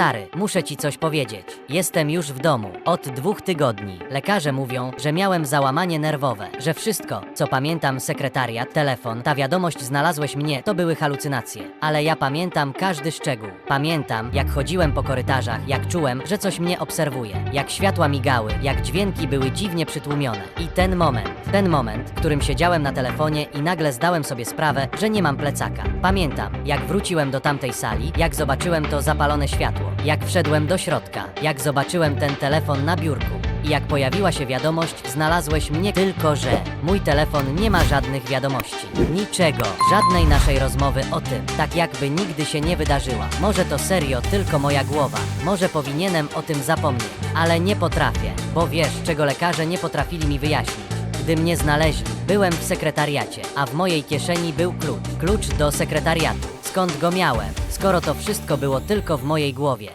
Stary, muszę ci coś powiedzieć. Jestem już w domu. Od dwóch tygodni. Lekarze mówią, że miałem załamanie nerwowe, że wszystko, co pamiętam, sekretariat, telefon, ta wiadomość znalazłeś mnie, to były halucynacje. Ale ja pamiętam każdy szczegół. Pamiętam, jak chodziłem po korytarzach, jak czułem, że coś mnie obserwuje, jak światła migały, jak dźwięki były dziwnie przytłumione. I ten moment, ten moment, w którym siedziałem na telefonie i nagle zdałem sobie sprawę, że nie mam plecaka. Pamiętam, jak wróciłem do tamtej sali, jak zobaczyłem to zapalone światło, jak wszedłem do środka, jak zobaczyłem ten telefon na biurku. I jak pojawiła się wiadomość, znalazłeś mnie tylko, że mój telefon nie ma żadnych wiadomości. Niczego, żadnej naszej rozmowy o tym, tak jakby nigdy się nie wydarzyła. Może to serio tylko moja głowa. Może powinienem o tym zapomnieć, ale nie potrafię, bo wiesz, czego lekarze nie potrafili mi wyjaśnić. Gdy mnie znaleźli, byłem w sekretariacie, a w mojej kieszeni był klucz. Klucz do sekretariatu. Skąd go miałem, skoro to wszystko było tylko w mojej głowie?